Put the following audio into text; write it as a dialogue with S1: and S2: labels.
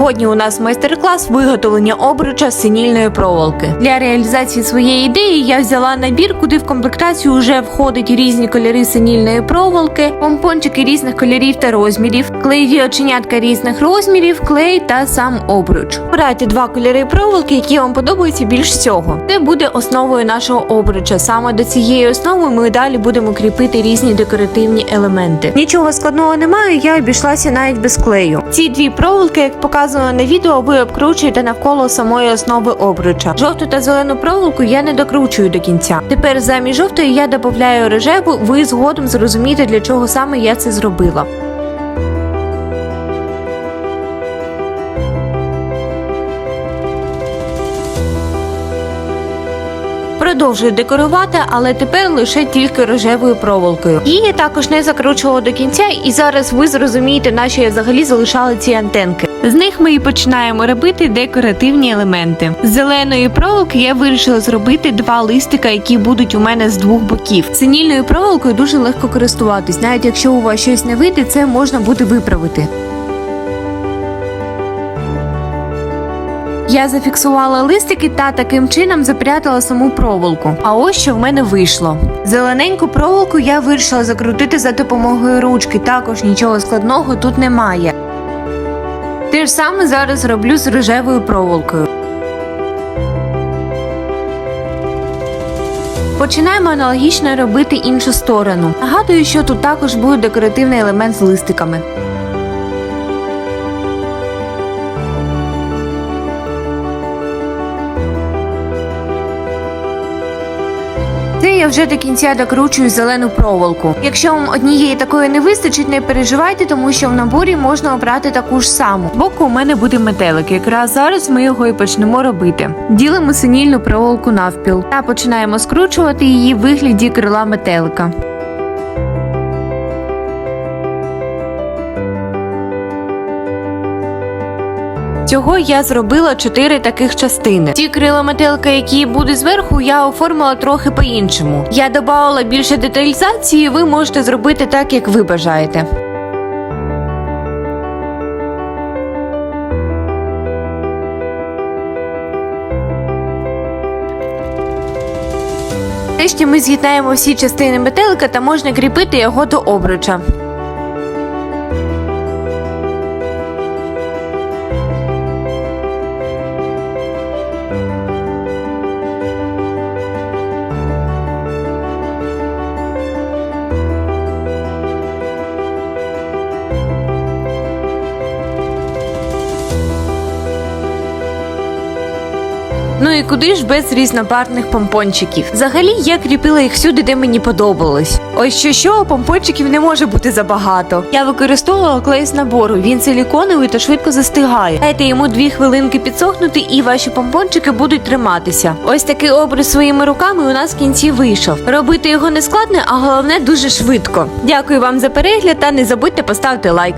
S1: Сьогодні у нас майстер-клас виготовлення обруча з синільної проволоки. Для реалізації своєї ідеї я взяла набір, куди в комплектацію вже входять різні кольори синільної проволоки, помпончики різних кольорів та розмірів, клеєві оченятка різних розмірів, клей та сам обруч. Обирайте два кольори проволоки, які вам подобаються більш всього. Це буде основою нашого обруча. Саме до цієї основи ми далі будемо кріпити різні декоративні елементи. Нічого складного немає, я обійшлася навіть без клею. Ці дві проволоки, як показано на відео, ви обкручуєте навколо самої основи обруча. Жовту та зелену проволоку я не докручую до кінця. Тепер замість жовтої я додаю рожеву. Ви згодом зрозумієте, для чого саме я це зробила. Продовжую декорувати, але тепер лише тільки рожевою проволокою. Її також не закручувала до кінця, і зараз ви зрозумієте, на що я взагалі залишала ці антенки. З них ми і починаємо робити декоративні елементи. З зеленої проволоки я вирішила зробити два листика, які будуть у мене з двох боків. Синільною проволокою дуже легко користуватись. Навіть якщо у вас щось не вийде, це можна буде виправити. Я зафіксувала листики та таким чином запрятала саму проволоку. А ось що в мене вийшло. Зелененьку проволоку я вирішила закрутити за допомогою ручки. Також нічого складного тут немає. Те ж саме зараз роблю з рожевою проволокою. Починаємо аналогічно робити іншу сторону. Нагадую, що тут також буде декоративний елемент з листиками. Це я вже до кінця докручую зелену проволоку. Якщо вам однієї такої не вистачить, не переживайте, тому що в наборі можна обрати таку ж саму. Боку у мене буде метелик. Якраз зараз ми його і почнемо робити. Ділимо синільну проволоку навпіл та починаємо скручувати її в вигляді крила метелика. Цього я зробила чотири таких частини. Ті крила метелика, які будуть зверху, я оформила трохи по-іншому. Я додала більше деталізації, ви можете зробити так, як ви бажаєте. Нарешті ми з'єднаємо всі частини метелика та можна кріпити його до обруча. Ну і куди ж без різнобарвних помпончиків? Взагалі я кріпила їх всюди, де мені подобалось. Ось що що помпончиків не може бути забагато. Я використовувала клей з набору. Він силіконовий та швидко застигає. Дайте йому дві хвилинки підсохнути, і ваші помпончики будуть триматися. Ось такий образ своїми руками у нас в кінці вийшов. Робити його не складно, а головне дуже швидко. Дякую вам за перегляд та не забудьте поставити лайк.